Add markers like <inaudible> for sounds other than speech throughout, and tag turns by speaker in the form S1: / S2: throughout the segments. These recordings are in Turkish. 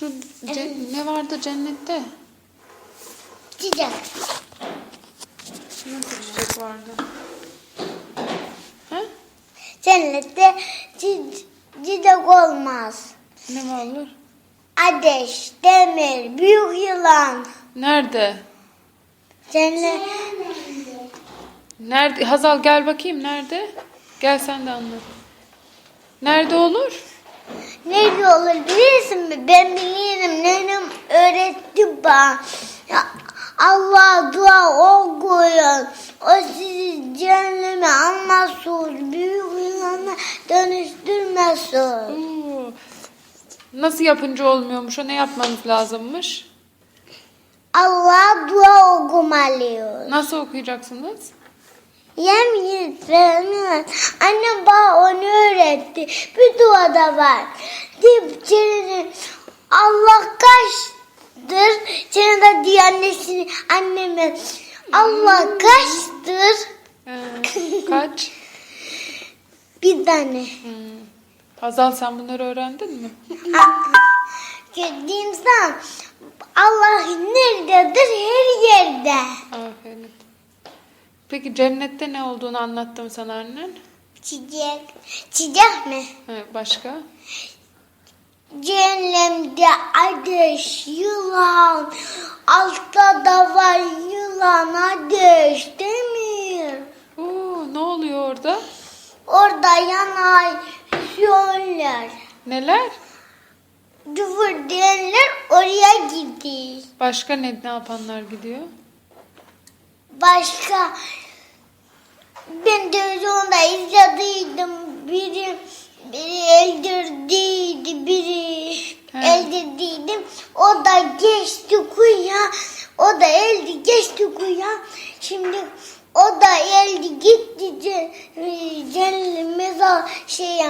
S1: Şu ce- ne vardı cennette?
S2: Çiçek.
S1: Nasıl çiçek vardı? Ha?
S2: Cennette çi- çiçek olmaz.
S1: Ne var?
S2: Ateş, demir, büyük yılan.
S1: Nerede?
S2: Cennet.
S1: Nerede? Hazal gel bakayım nerede? Gel sen de anlat. Nerede olur?
S2: Nerede olur bilirsin mi? Ben bilirim. Nenem öğretti bana. Allah dua okuyun. O sizi cehenneme almazsın. Büyük yılana dönüştürmesin.
S1: Oo. Nasıl yapınca olmuyormuş o? Ne yapmamız lazımmış?
S2: Allah dua okumalıyız.
S1: Nasıl okuyacaksınız?
S2: Yemin ederim. Annem bana onu öğretti. Bir duada var. Deyip cennet Allah kaçtır. Cennet diye annesini anneme Allah kaçtır.
S1: Ee, kaç? <laughs>
S2: Bir tane.
S1: Hmm. Hazal sen bunları öğrendin mi?
S2: Diyeyim sana Allah nerededir? Her yerde.
S1: Aferin. Peki cennette ne olduğunu anlattım sana annen.
S2: Çiçek. Çiçek mi?
S1: Ha, başka?
S2: Cehennemde ateş, yılan, altta da var yılan, ateş, demir.
S1: Oo, ne oluyor orada?
S2: Orada yanar, şöller.
S1: Neler?
S2: Cıvır diyenler oraya gidiyor.
S1: Başka ne, ne yapanlar gidiyor?
S2: Başka ben televizyonda izlediydim. Biri, biri eldirdiydi, biri
S1: He.
S2: eldirdiydim. O da geçti kuya. O da eldi geçti kuya. Şimdi o da eldi gitti ce- cehenneme şey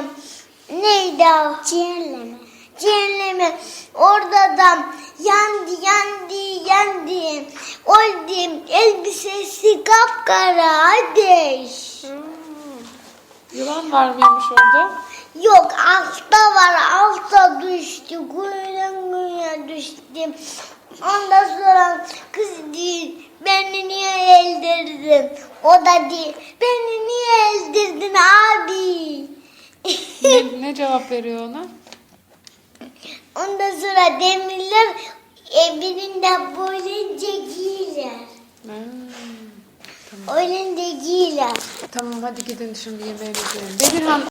S2: neydi o? Cehenneme. Cehenneme. Orada da yandı yandı yandı. Oldu elbisesi kapkara ateş.
S1: Yılan var mıymış orada?
S2: Yok altta var altta düştü kuyudan kuyuya düştüm. Ondan sonra kız değil beni niye eldirdin? O da değil beni niye eldirdin abi?
S1: Ne, ne cevap veriyor ona?
S2: Ondan sonra demirler e, birinden böyle giyiler.
S1: Hmm.
S2: Öyle de giyiler.
S1: Tamam hadi gidin şimdi yemeğinizi yiyin. Bedirhan